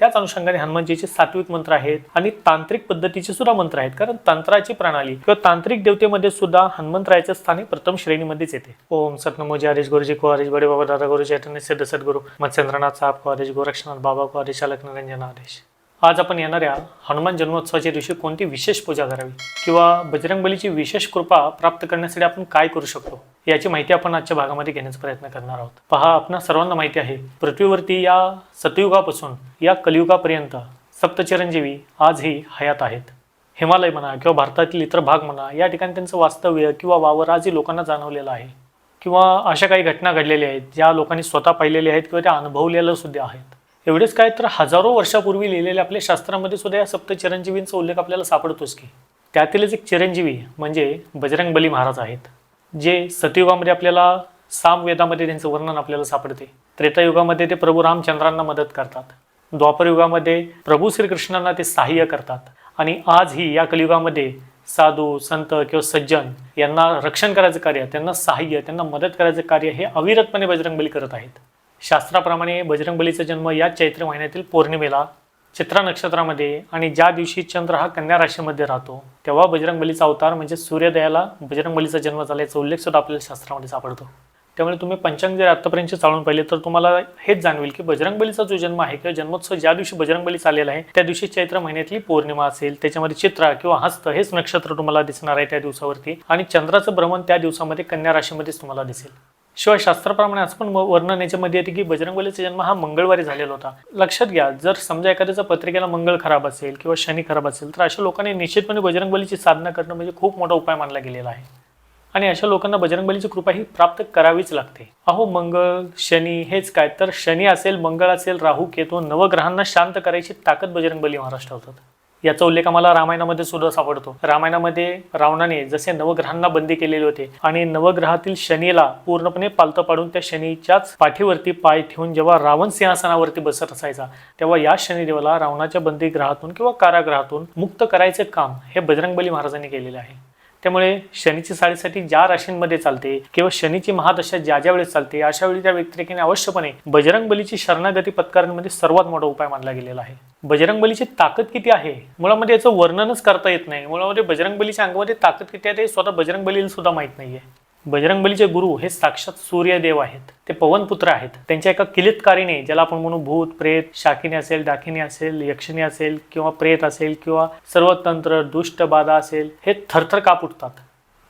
त्याच अनुषंगाने हनुमानजीचे सात्विक मंत्र आहेत आणि तांत्रिक पद्धतीचे सुद्धा मंत्र आहेत. कारण तंत्राची प्रणाली किंवा तांत्रिक देवतेमध्ये सुद्धा हनुमंतरायाचं स्थान प्रथम श्रेणीमध्येच येते. ओम सतनमोजी हरीश गुरुजी को हरीश बडे बाबा दादा गुरु चैतन्य सिद्ध सद्गुरु मत्स्येंद्रनाथ साहेब को हरीश गोरक्षनाथ बाबा को हरीश अलक निरंजन हरीश आज आपण येणाऱ्या हनुमान जन्मोत्सवाच्या दिवशी कोणती विशेष पूजा करावी किंवा बजरंगबलीची विशेष कृपा प्राप्त करण्यासाठी आपण काय करू शकतो? याची माहिती आपण आजच्या भागामध्ये घेण्याचा प्रयत्न करणार आहोत. पहा आपण सर्वांना माहिती आहे पृथ्वीवरती या सतयुगापासून या कलियुगापर्यंत सप्तचिरंजीवी आजही हयात आहेत. हिमालय म्हणा किंवा भारतातील इतर भाग म्हणा या ठिकाणी त्यांचं वास्तव्य किंवा वावर आजही लोकांना जाणवलेलं आहे. किंवा अशा काही घटना घडलेल्या आहेत ज्या लोकांनी स्वतः पाहिलेल्या आहेत किंवा त्या अनुभवलेल्या सुद्धा आहेत. एवढेच काय तर हजारो वर्षापूर्वी लिहिलेल्या आपल्या शास्त्रामध्ये सुद्धा या सप्त चिरंजीवींचा उल्लेख आपल्याला सापडतोच की. त्यातीलच एक चिरंजीवी म्हणजे बजरंग बली महाराज आहेत. जे सतयुगामध्ये आपल्याला सामवेदामध्ये त्यांचं वर्णन आपल्याला सापडते त्रेतायुगामध्ये ते प्रभू रामचंद्रांना मदत करतात द्वापरयुगामध्ये प्रभू श्रीकृष्णांना ते सहाय्य करतात आणि आजही या कलियुगामध्ये साधू संत किंवा सज्जन यांना रक्षण करायचं कार्य त्यांना सहाय्य त्यांना मदत करायचं कार्य हे अविरतपणे बजरंगबली करत आहेत. शास्त्राप्रमाणे बजरंगबलीचा जन्म या चैत्र महिन्यातील पौर्णिमेला चित्रा नक्षत्रामध्ये आणि ज्या दिवशी चंद्र हा कन्या राशीमध्ये राहतो तेव्हा बजरंगबलीचा अवतार म्हणजे सूर्योदयाला बजरंगबलीचा जन्म झाल्याचा उल्लेख सुद्धा आपल्याला शास्त्रामध्ये सापडतो. त्यामुळे तुम्ही पंचांग जर आत्तापर्यंत चालून पाहिले तर तुम्हाला हेच जाणवेल की बजरंगबलीचा जो जन्म आहे किंवा जन्मोत्सव ज्या दिवशी बजरंगबली चाललेला आहे त्या दिवशी चैत्र महिन्यातली पौर्णिमा असेल त्याच्यामध्ये चित्रा किंवा हस्त हेच नक्षत्र तुम्हाला दिसणार आहे त्या दिवसावरती. आणि चंद्राचं भ्रमण त्या दिवसामध्ये कन्या राशीमध्येच तुम्हाला दिसेल. शिवाय शास्त्राप्रमाणे असं पण वर्णन याच्यामध्ये येते की बजरंगबलीचा जन्म हा मंगळवारी झालेला होता. लक्षात घ्या जर समजा एखाद्याचा पत्रिकेला मंगळ खराब असेल किंवा शनी खराब असेल तर अशा लोकांनी निश्चितपणे बजरंगबलीची साधना करणं म्हणजे खूप मोठा उपाय मानला गेलेला आहे. आणि अशा लोकांना बजरंगबलीची कृपा ही प्राप्त करावीच लागते. अहो मंगळ शनी हेच काय? तर शनी असेल मंगळ असेल राहू केतू नवग्रहांना शांत करायची ताकद बजरंगबली महाराज होतात. याचा उल्लेख आम्हाला रामायणामध्ये सुद्धा सापडतो. रामायणामध्ये रावणाने जसे नवग्रहांना बंदी केलेले होते आणि नवग्रहातील शनीला पूर्णपणे पालतं पाडून त्या शनीच्याच पाठीवरती पाय ठेवून जेव्हा रावण सिंहासनावरती बसत असायचा तेव्हा या शनिदेवाला रावणाच्या बंदीग्रहातून किंवा कारागृहातून मुक्त करायचे काम हे बजरंगबली महाराजांनी केलेले आहे. त्यामुळे शनीची साडेसाठी ज्या राशींमध्ये चालते किंवा शनीची महादशा ज्या ज्या वेळेस चालते अशा वेळी त्या व्यक्तिरेखेने अवश्यपणे बजरंग बलीची शरणागती पत्करण्यामध्ये सर्वात मोठा उपाय मानला गेलेला आहे. बजरंग बलीची ताकद किती आहे? मुळामध्ये याचं वर्णनच करता येत नाही. मुळामध्ये बजरंग बलीच्या अंगामध्ये ताकद किती आहे ते स्वतः बजरंग बलीला सुद्धा माहीत नाहीये. बजरंगबलीचे गुरु हे साक्षात सूर्यदेव आहेत. ते पवनपुत्र आहेत. त्यांच्या एका किलितकारीने ज्याला आपण म्हणू भूत प्रेत शाकिनी असेल डाकिनी असेल यक्षिणी असेल किंवा प्रेत असेल किंवा सर्व तंत्र दुष्ट बाधा असेल हे थरथर काप उठतात.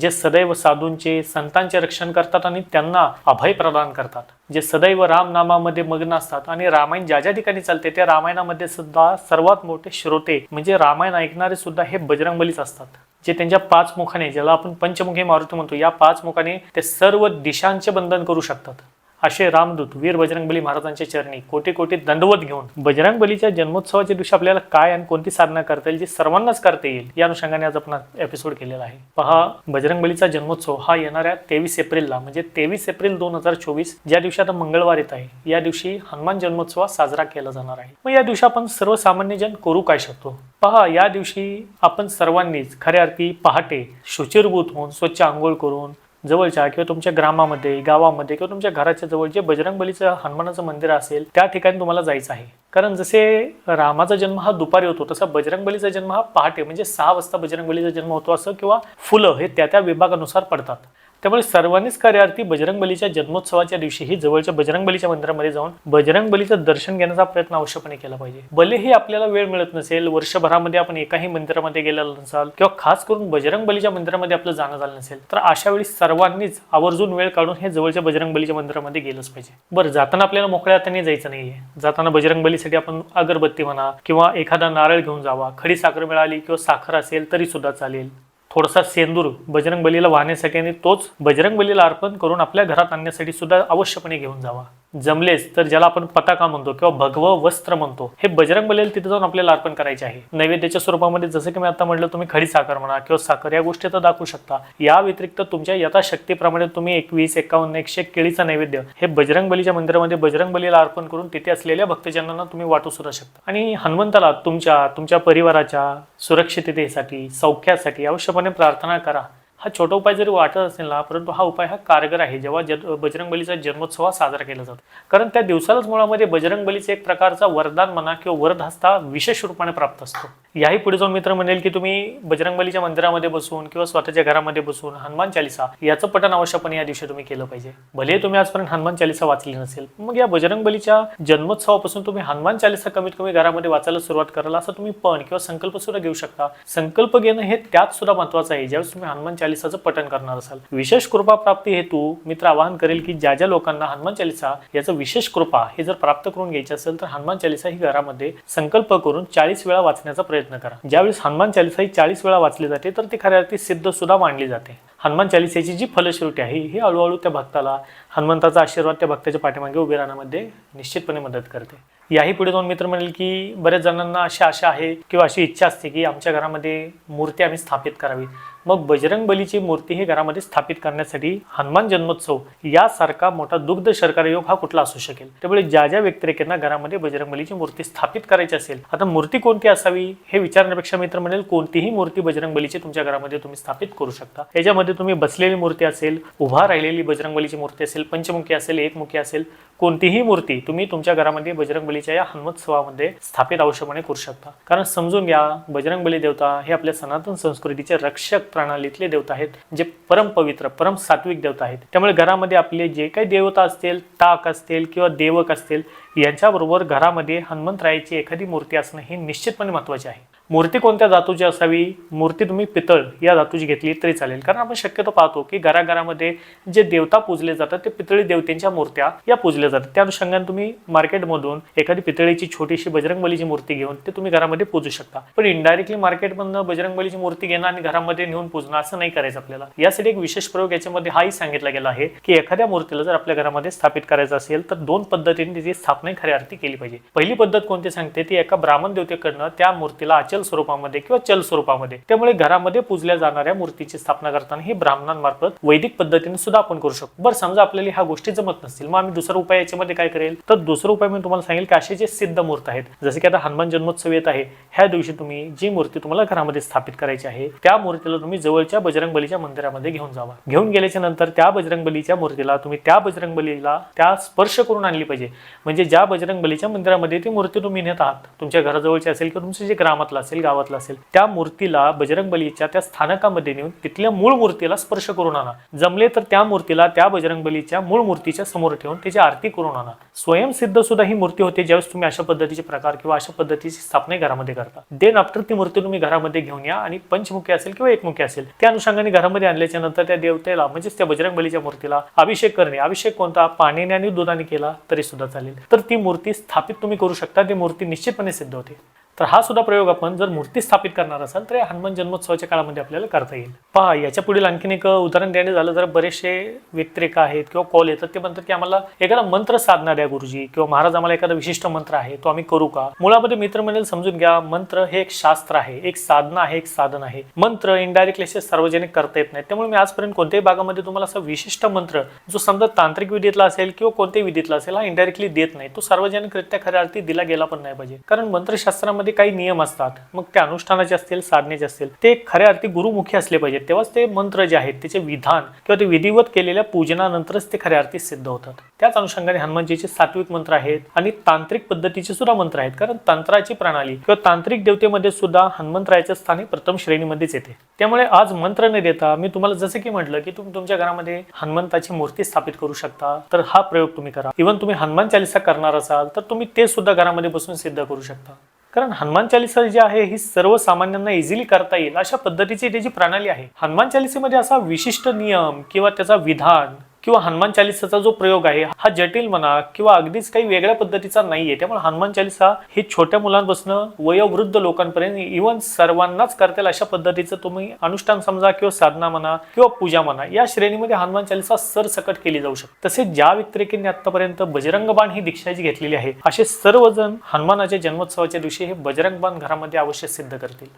जे सदैव साधूंचे संतांचे रक्षण करतात आणि त्यांना अभय प्रदान करतात. जे सदैव रामनामामध्ये मग्न असतात आणि रामायण ज्या ज्या ठिकाणी चालते त्या रामायणामध्ये सुद्धा सर्वात मोठे श्रोते म्हणजे रामायण ऐकणारे सुद्धा हे बजरंगबलीच असतात. जे त्यांच्या पाच मुखाने ज्याला आपण पंचमुखी मारुती म्हणतो या पाच मुखाने ते सर्व दिशांचे बंधन करू शकतात. असे रामदूत वीर बजरंगबली महाराजांच्या चरणी कोटी कोटी दंडवत घेऊन बजरंगबलीच्या जन्मोत्सवाच्या दिवशी आपल्याला काय आणि कोणती साधना करता येईल जी सर्वांनाच करता येईल या अनुषंगाने आज आपण एपिसोड केलेला आहे. पहा बजरंगबलीचा जन्मोत्सव हा येणाऱ्या तेवीस एप्रिलला म्हणजे तेवीस एप्रिल दोन हजार चोवीस ज्या दिवशी आता मंगळवार येत आहे या दिवशी हनुमान जन्मोत्सव साजरा केला जाणार आहे. मग या दिवशी आपण सर्वसामान्य जन करू काय शकतो? पहा या दिवशी आपण सर्वांनीच खऱ्या अर्थी पहाटे शुचिरभूत होऊन स्वच्छ आंघोळ करून जवळच्या किंवा तुमच्या ग्रामामध्ये गावामध्ये किंवा तुमच्या घराच्या जवळ जे बजरंगबलीचं हनुमानाचं मंदिर असेल त्या ठिकाणी तुम्हाला जायचं आहे. कारण जसे रामाचा जन्म हा दुपारी होतो तसा बजरंगबलीचा जन्म हा पहाटे म्हणजे सहा वाजता बजरंगबलीचा जन्म होतो असं किंवा फुलं हे त्या त्या विभागानुसार पडतात. त्यामुळे सर्वांनीच कार्यार्थी बजरंगबलीच्या जन्मोत्सवाच्या दिवशीही जवळच्या बजरंगबलीच्या मंदिरामध्ये जाऊन बजरंगबलीचं दर्शन घेण्याचा प्रयत्न अवश्यपणे केला पाहिजे. भलेही आपल्याला वेळ मिळत नसेल वर्षभरामध्ये आपण एकाही मंदिरामध्ये गेलेलं नसाल किंवा खास करून बजरंगबलीच्या मंदिरामध्ये आपलं जाणं झालं नसेल तर अशा वेळी सर्वांनीच आवर्जून वेळ काढून हे जवळच्या बजरंगबलीच्या मंदिरामध्ये गेलंच पाहिजे. बरं जाताना आपल्याला मोकळ्या हाताने जायचं नाहीये. जाताना बजरंगबलीसाठी आपण अगरबत्ती म्हणा किंवा एखादा नारळ घेऊन जावा. खडी साखर मिळाली किंवा साखर असेल तरी सुद्धा चालेल. थोडासा सेंदूर बजरंग बलीला वाहण्यासाठी आणि तोच बजरंग बलीला अर्पण करून आपल्या घरात आणण्यासाठी सुद्धा अवश्यपणे घेऊन जावा. जमलेच तर ज्याला आपण पताका म्हणतो किंवा भगव वस्त्र म्हणतो हे बजरंग बलेल तिथे जाऊन आपल्याला अर्पण करायचे आहे. नैवेद्याच्या स्वरूपामध्ये जसं की मी आता म्हटलं तुम्ही खडी साखर म्हणा किंवा साखर या गोष्टी तर दाखवू शकता. या व्यतिरिक्त तुमच्या यथाशक्तीप्रमाणे तुम्ही एकवीस एकावन्न एकशे एक केळीचा नैवेद्य हे बजरंग बलीच्या मंदिरामध्ये बजरंग बलीला अर्पण करून तिथे असलेल्या भक्तजनांना तुम्ही वाटू सुरू शकता. आणि हनुमंताला तुमच्या तुमच्या परिवाराच्या सुरक्षिततेसाठी सौख्यासाठी अवश्यपणे प्रार्थना करा. हा छोटा उपाय जरी वाटत असेल ना परंतु हा उपाय हा कारगर आहे. जेव्हा जन बजरंगबलीचा जन्मोत्सव साजरा केला जातो कारण त्या दिवसालाच मुळामध्ये बजरंगबलीचे एक प्रकारचा वरदान म्हणा किंवा वरदहस्ता विशेष रूपाने प्राप्त असतो. याही पुढे जाऊन मित्र म्हणेल की तुम्ही बजरंगबलीच्या मंदिरामध्ये बसून किंवा स्वतःच्या घरामध्ये बसून हनुमान चालिसा याचं पठण आवश्यकपणे या दिवशी तुम्ही केलं पाहिजे. भले तुम्ही आजपर्यंत हनुमान चालिसा वाचली नसेल मग या बजरंगबलीच्या जन्मोत्सवापासून तुम्ही हनुमान चालिसा कमीत कमी घरामध्ये वाचायला सुरुवात कराल असं तुम्ही पण किंवा संकल्प सुद्धा घेऊ शकता. संकल्प घेणं हे त्यात सुद्धा महत्वाचं आहे. ज्यावेळेस तुम्ही हनुमान चालिसाचं पठण करणार असाल विशेष कृपा प्राप्ती हेतू मित्र आवाहन करेल की ज्या ज्या लोकांना हनुमान चालिसा याचं विशेष कृपा हे जर प्राप्त करून घ्यायची असेल तर हनुमान चालिसा ही घरामध्ये संकल्प करून चाळीस वेळा वाचण्याचा प्रयत्न प्रयत्न करा. ज्यावेळेस हनुमान चालिसा ही चाळीस वेळा वाचली जाते तर ती खऱ्या अर्थी सिद्ध सुद्धा मानली जाते. हनुमान चालिसेची जी फलश्रुती आहे ही हळूहळू त्या भक्ताला हनुमंताचा आशीर्वाद त्या भक्ताच्या पाठीमागे उभे राहण्यामध्ये निश्चितपणे मदत करते. याही पुढे दोन मित्र म्हणेल की बऱ्याच जणांना अशी आशा आहे किंवा अशी इच्छा असते की आमच्या घरामध्ये मूर्ती आम्ही स्थापित करावी. मग बजरंग बलीची मूर्ती ही घरामध्ये स्थापित करण्यासाठी हनुमान जन्मोत्सव यासारखा मोठा दुग्ध शर्करा योग हा कुठला असू शकेल? त्यामुळे ज्या ज्या व्यक्तिरेखेंना घरामध्ये बजरंग बलीची मूर्ती स्थापित करायची असेल आता मूर्ती कोणती असावी हे विचारण्यापेक्षा मित्र म्हणेल कोणतीही मूर्ती बजरंग बलीची तुमच्या घरामध्ये तुम्ही स्थापित करू शकता. याच्यामध्ये तुम्ही बसलेली मूर्ती असेल उभा राहिलेली बजरंग बलीची मूर्ती असेल पंचमुखी असेल एकमुखी असेल कोणतीही मूर्ती तुम्ही तुमच्या घरामध्ये बजरंग बलीच्या या हनुमोत्सवामध्ये स्थापित आवश्यकपणे करू शकता. कारण समजून घ्या बजरंग बली देवता हे आपल्या सनातन संस्कृतीचे रक्षक प्रणालीतले देवता आहेत जे परम पवित्र परम सात्विक देवता आहेत. त्यामुळे घरामध्ये आपले जे काही देवता असतील ताक असतील किंवा देवक असतील यांच्याबरोबर घरामध्ये हनुमंतरायाची एखादी मूर्ती असणं हे निश्चितपणे महत्त्वाचे आहे. मूर्ती कोणत्या धातूची असावी? मूर्ती तुम्ही पितळ या धातूची घेतली तरी चालेल. कारण आपण शक्यतो पाहतो की घराघरामध्ये जे देवता पूजले जातात ते पितळी देवतेंच्या मूर्त्या या पूजल्या जातात. त्या अनुषंगाने तुम्ही मार्केटमधून एखादी पितळीची छोटीशी बजरंगबलीची मूर्ती घेऊन ते तुम्ही घरामध्ये पूजू शकता. पण इनडायरेक्टली मार्केटमधनं बजरंगबलीची मूर्ती घेणं आणि घरामध्ये नेऊन पूजणं असं नाही करायचं आपल्याला. यासाठी एक विशेष प्रयोग याच्यामध्ये हाही सांगितला गेला आहे की एखाद्या मूर्तीला जर आपल्या घरामध्ये स्थापित करायचं असेल तर दोन पद्धतीने तिची स्थापना खऱ्या अर्थी केली पाहिजे. पहिली पद्धत कोणती सांगते? ती एका ब्राह्मण देवतेकडनं त्या मूर्तीला अचल स्वरूपामध्ये किंवा चल स्वरूपामध्ये. त्यामुळे घरामध्ये पूजल्या जाणाऱ्या मूर्तीची स्थापना करताना ही ब्राह्मणांमार्फत वैदिक पद्धतीने सुद्धा आपण करू शकतो. बरं समजा आपल्याला ह्या गोष्टी जमत नसतील मग आम्ही दुसरा उपाय याच्यामध्ये काय करेल? तर दुसरा उपाय मी तुम्हाला सांगेल की असे जे सिद्ध मूर्त आहेत जसे की आता हनुमान जन्मोत्सव येत आहे ह्या दिवशी तुम्ही जी मूर्ती तुम्हाला घरामध्ये स्थापित करायची आहे त्या मूर्तीला तुम्ही जवळच्या बजरंग बलीच्या मंदिरामध्ये घेऊन जावा. घेऊन गेल्याच्यानंतर त्या बजरंग बलीच्या मूर्तीला तुम्ही त्या बजरंग बलीला त्या स्पर्श करून आणली पाहिजे. म्हणजे ज्या बजरंग बलीच्या मंदिरामध्ये ती मूर्ती तुम्ही नेत आहात तुमच्या घराजवळची असेल किंवा तुमचं जे ग्रामातलं असेल गावातला असेल त्या मूर्तीला बजरंग बलीच्या त्या स्थानकामध्ये नेऊन तिथल्या मूळ मूर्तीला स्पर्श करून आणा. जमले तर त्या मूर्तीला त्या बजरंग बलीच्या मूळ मूर्तीच्या समोर ठेवून त्याची आरती करून आणा. स्वयंसिद्ध सुद्धा ही मूर्ती होते ज्यावेळेस तुम्ही अशा पद्धतीचे प्रकार किंवा अशा पद्धतीची स्थापना घरामध्ये करता. देन आफ्टर ती मूर्ती तुम्ही घरामध्ये घेऊन या आणि पंचमुखी असेल किंवा एकमुखी असेल त्या अनुषंगाने घरामध्ये आणल्याच्या नंतर त्या देवतेला म्हणजेच त्या बजरंग बलीच्या मूर्तीला अभिषेक करणे. अभिषेक कोणता? पाण्याने आणि दुधाने केला तरी सुद्धा चालेल. तर ती मूर्ती स्थापित तुम्ही करू शकता ती मूर्ती निश्चितपणे सिद्ध होते. तर हा सुद्धा प्रयोग आपण जर मूर्ती स्थापित करणार असाल तर हनुमान जन्मोत्सवाच्या काळामध्ये आपल्याला करता येईल. पहा याच्या पुढील आणखीन एक उदाहरण द्यायला झालं तर बरेचसे व्यतिरेक आहेत किंवा कॉल येतात ते म्हणतात की आम्हाला एखादा मंत्र साधना द्या गुरुजी किंवा महाराज आम्हाला एखादा विशिष्ट मंत्र आहे तो आम्ही करू का? मुळामध्ये मित्र मंडळ समजून घ्या मंत्र हे एक शास्त्र आहे एक साधना आहे एक साधन आहे. मंत्र इनडायरेक्टली असे सार्वजनिक करता येत नाही त्यामुळे मी आजपर्यंत कोणत्याही भागामध्ये तुम्हाला असा विशिष्ट मंत्र जो समजा तांत्रिक विधीतला असेल किंवा कोणत्याही विधीतला असेल हा इनडायरेक्टली देत नाही. तो सार्वजनिकरित्या खऱ्या अर्थी दिला गेला पण नाही पाहिजे. कारण मंत्रशास्त्रामध्ये काही नियम असतात मग ते अनुष्ठानाचे असतील साधनेचे असतील ते खऱ्या अर्थी गुरुमुखी असले पाहिजेत. तेव्हाच ते मंत्र जे आहेत त्याचे विधान किंवा ते विधिवत केलेल्या पूजनानंतरच ते खऱ्या अर्थी सिद्ध होतात. त्याच अनुषंगाने हनुमानजीचे सात्विक मंत्र आहेत आणि तांत्रिक पद्धतीचे सुद्धा मंत्र आहेत. कारण तंत्राची प्रणाली किंवा तांत्रिक देवतेमध्ये सुद्धा हनुमंतरायाच्या स्थानी प्रथम श्रेणीमध्येच येते. त्यामुळे आज मंत्र न देता मी तुम्हाला जसं की म्हटलं की तुम्ही तुमच्या घरामध्ये हनुमंताची मूर्ती स्थापित करू शकता तर हा प्रयोग तुम्ही करा. इव्हन तुम्ही हनुमान चालिसा करणार असाल तर तुम्ही ते सुद्धा घरामध्ये बसून सिद्ध करू शकता. कारण हनुमान चालिसा जी आहे ही सर्वसामान्यांना इझिली करता येईल अशा पद्धतीची त्याची प्रणाली आहे हनुमान चालिसेमध्ये असा विशिष्ट नियम किंवा त्याचा विधान किंवा हनुमान चालिसाचा जो प्रयोग आहे हा जटिल म्हणा किंवा अगदीच काही वेगळ्या पद्धतीचा नाहीये. त्यामुळे हनुमान चालिसा हे छोट्या मुलांपासून वयोवृद्ध लोकांपर्यंत इव्हन सर्वांनाच करतील अशा पद्धतीचं तुम्ही अनुष्ठान समजा किंवा साधना म्हणा किंवा पूजा म्हणा या श्रेणीमध्ये हनुमान चालिसा सरसकट केली जाऊ शकते. तसेच ज्या व्यक्तिरेकींनी आतापर्यंत बजरंग बाण ही दीक्षा जी घेतलेली आहे असे सर्वजण हनुमानाच्या जन्मोत्सवाच्या दिवशी हे बजरंग बाण घरामध्ये अवश्य सिद्ध करतील.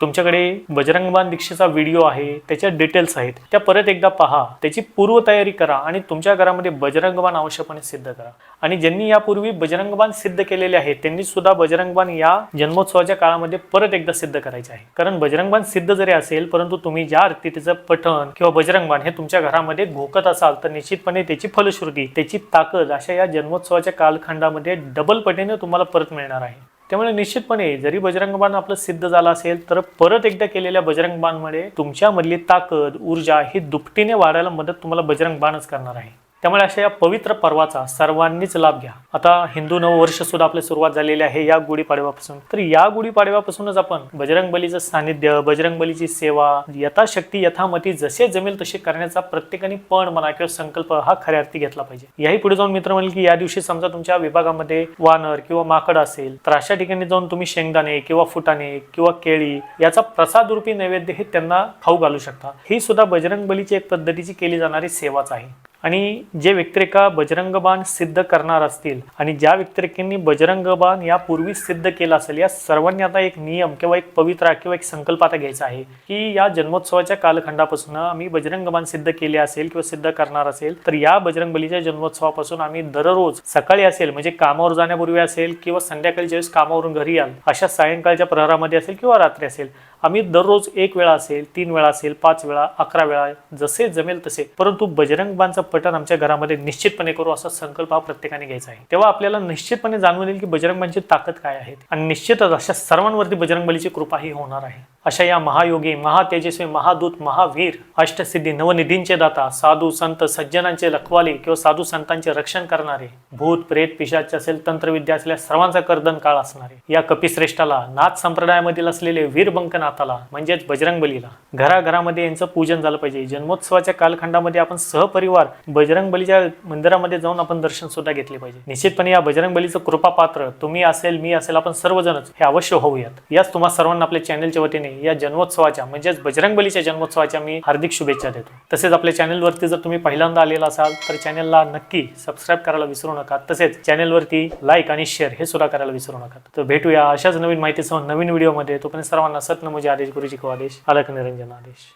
तुमच्याकडे बजरंगबान दीक्षेचा व्हिडिओ आहे त्याच्या डिटेल्स आहेत त्या परत एकदा पहा. त्याची पूर्वतयारी करा आणि तुमच्या घरामध्ये बजरंगबाण आवश्यकपणे सिद्ध करा. आणि ज्यांनी यापूर्वी बजरंगबाण सिद्ध केलेले आहे त्यांनी सुद्धा बजरंगबाण या जन्मोत्सवाच्या काळामध्ये परत एकदा सिद्ध करायचे आहे. कारण बजरंगबाण सिद्ध जरी असेल परंतु तुम्ही ज्या अर्थी त्याचं पठण किंवा बजरंगबाण हे तुमच्या घरामध्ये घोकत असाल तर निश्चितपणे त्याची फलश्रुती त्याची ताकद अशा या जन्मोत्सवाच्या कालखंडामध्ये डबल पटीने तुम्हाला परत मिळणार आहे. त्यामुळे निश्चितपणे जरी बजरंगबाण आपलं सिद्ध झालं असेल तर परत एकदा केलेल्या बजरंगबाणमुळे तुमच्यामधली ताकद ऊर्जा ही दुपटीने वाढायला मदत तुम्हाला बजरंगबाणच करणार आहे. त्यामुळे अशा या पवित्र पर्वाचा सर्वांनीच लाभ घ्या. आता हिंदू नववर्ष सुद्धा आपली सुरुवात झालेली आहे या गुढीपाडव्यापासून. तर या गुढीपाडव्यापासूनच आपण बजरंग बलीचं सानिध्य बजरंग बलीची सेवा यथाशक्ती यथामती जसे जमेल तसे करण्याचा प्रत्येकाने पण म्हणा किंवा संकल्प हा खऱ्या अर्थी घेतला पाहिजे. याही पुढे जाऊन मित्र म्हणेल की या दिवशी समजा तुमच्या विभागामध्ये वानर किंवा माकड असेल तर अशा ठिकाणी जाऊन तुम्ही शेंगदाणे किंवा फुटाणे किंवा केळी याचा प्रसाद रूपी नैवेद्य हे त्यांना खाऊ घालू शकता. ही सुद्धा बजरंग बलीची एक पद्धतीची केली जाणारी सेवाच आहे. आणि जे व्यक्तिरेखा बजरंगबाण सिद्ध करणार असतील आणि ज्या व्यक्तिरेखांनी बजरंगबाण यापूर्वी सिद्ध केला असेल या सर्वांनी आता एक नियम किंवा एक पवित्रा किंवा एक संकल्प आता घ्यायचा आहे की या जन्मोत्सवाच्या कालखंडापासून आम्ही बजरंगबाण सिद्ध केले असेल किंवा सिद्ध करणार असेल तर या बजरंग बलीच्या जन्मोत्सवापासून आम्ही दररोज सकाळी असेल म्हणजे कामावर जाण्यापूर्वी असेल किंवा संध्याकाळी ज्यावेळेस कामावरून घरी याल अशा सायंकाळच्या प्रहरामध्ये असेल किंवा रात्री असेल आम्ही दररोज एक वेळा असेल तीन वेळा असेल पाच वेळा अकरा वेळा जसे जमेल तसे. परंतु बजरंगबाणचं पठण आमच्या घरामध्ये निश्चितपणे करू असा संकल्प हा प्रत्येकाने घ्यायचा आहे. तेव्हा आपल्याला निश्चितपणे जाणून येईल की बजरंगबाणची ताकद काय आहे. आणि निश्चितच अशा सर्वांवरती बजरंगबलीची कृपा ही होणार आहे. अशा या महायोगी महातेजस्वी महादूत महावीर अष्टसिद्धी नवनिधींचे दाता साधू संत सज्जनांचे लखवाले किंवा साधू संतांचे रक्षण करणारे भूत प्रेत पिशाच असेल तंत्रविद्या असल्या सर्वांचा कर्दन काळ असणारे या कपिश्रेष्ठाला नाथ संप्रदायामधील असलेले वीरबंकनाथाला म्हणजेच बजरंग बलीला घराघरामध्ये यांचं पूजन झालं पाहिजे. जन्मोत्सवाच्या कालखंडामध्ये आपण सहपरिवार बजरंग बलीच्या मंदिरामध्ये जाऊन आपण दर्शन सुद्धा घेतले पाहिजे. निश्चितपणे या बजरंग बलीचं कृपा पात्र तुम्ही असेल मी असेल आपण सर्वजणच हे अवश्य होऊयात. याच तुम्हा सर्वांना आपल्या चॅनलच्या वतीने या जन्मोत्सवाच्या म्हणजेच बजरंग बलीच्या जन्मोत्सवाच्या मी हार्दिक शुभेच्छा देतो. तसेच आपल्या चॅनलवरती जर तुम्ही पहिल्यांदा आलेला असाल तर चॅनलला नक्की सबस्क्राईब करायला विसरू नका. तसेच चॅनलवरती लाईक आणि शेअर हे सुद्धा करायला विसरू नका. तर भेटूया अशाच नवीन माहितीसह नवीन व्हिडिओमध्ये तोपर्यंत सर्वांना सत्नमोजी आदेश गुरुजी को आदेश अलक निरंजन आदेश.